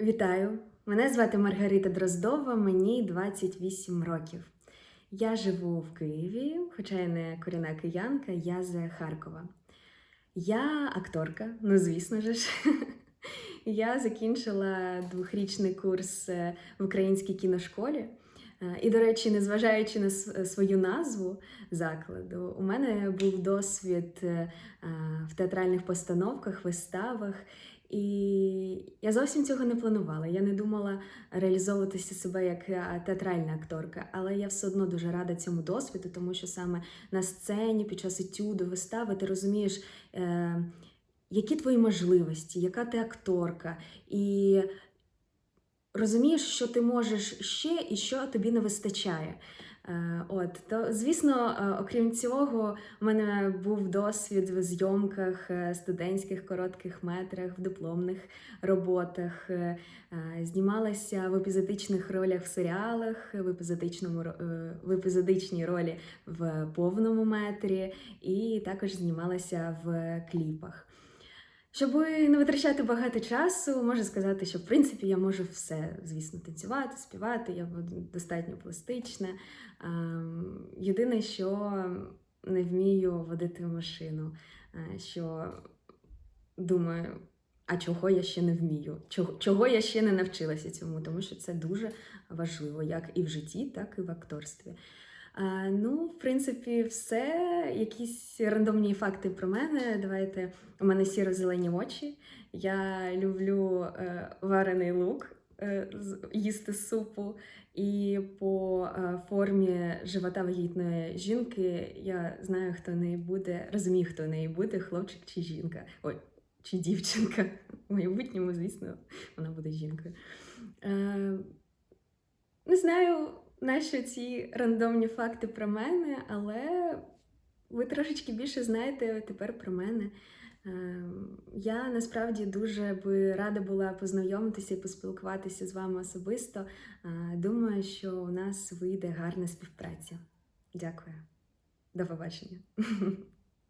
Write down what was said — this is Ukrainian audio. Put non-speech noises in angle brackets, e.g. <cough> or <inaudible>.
Вітаю! Мене звати Маргарита Дроздова, мені 28 років. Я живу в Києві, хоча я не корінна киянка, я з Харкова. Я акторка, ну звісно ж. <laughs> Я закінчила двохрічний курс е, в українській кіношколі. Е, І, до речі, незважаючи на свою назву закладу, у мене був досвід е, е, в театральних постановках, виставах. І я зовсім цього не планувала. Я не думала реалізовуватися себе як театральна акторка, але я все одно дуже рада цьому досвіду, тому що саме на сцені під час етюду, вистави ти розумієш, які твої можливості, яка ти акторка, і розумієш, що ти можеш ще і що тобі не вистачає. Е, От, то, звісно, е, окрім цього, у мене був досвід в зйомках е, студентських коротких метрах, в дипломних роботах. Знімалася в епізодичних ролях в серіалах, в, епізодичному, в епізодичній ролі в повному метрі, і також знімалася в кліпах. Щоб не витрачати багато часу, можу сказати, що в принципі я можу все, звісно, танцювати, співати, я достатньо пластична. Ем, Єдине, що не вмію водити машину, е, що думаю, а чого я ще не вмію? Чого, чого я ще не навчилася цьому? Тому що це дуже важливо, як і в житті, так і в акторстві. А, ну, в принципі, все. Якісь рандомні факти про мене. Давайте у мене сіро-зелені очі. Я люблю е, варений лук е, їсти з супу. І по е, формі живота вагітної жінки я знаю, хто неї буде, розумію, хто неї буде, хлопчик чи жінка. Ой, чи дівчинка. В майбутньому, звісно, вона буде жінкою. Е, не знаю, нащо ці рандомні факти про мене, але ви трошечки більше знаєте тепер про мене. Ем, Я насправді дуже би рада була познайомитися і поспілкуватися з вами особисто. Е, Думаю, що у нас вийде гарна співпраця. Дякую. До побачення. <laughs>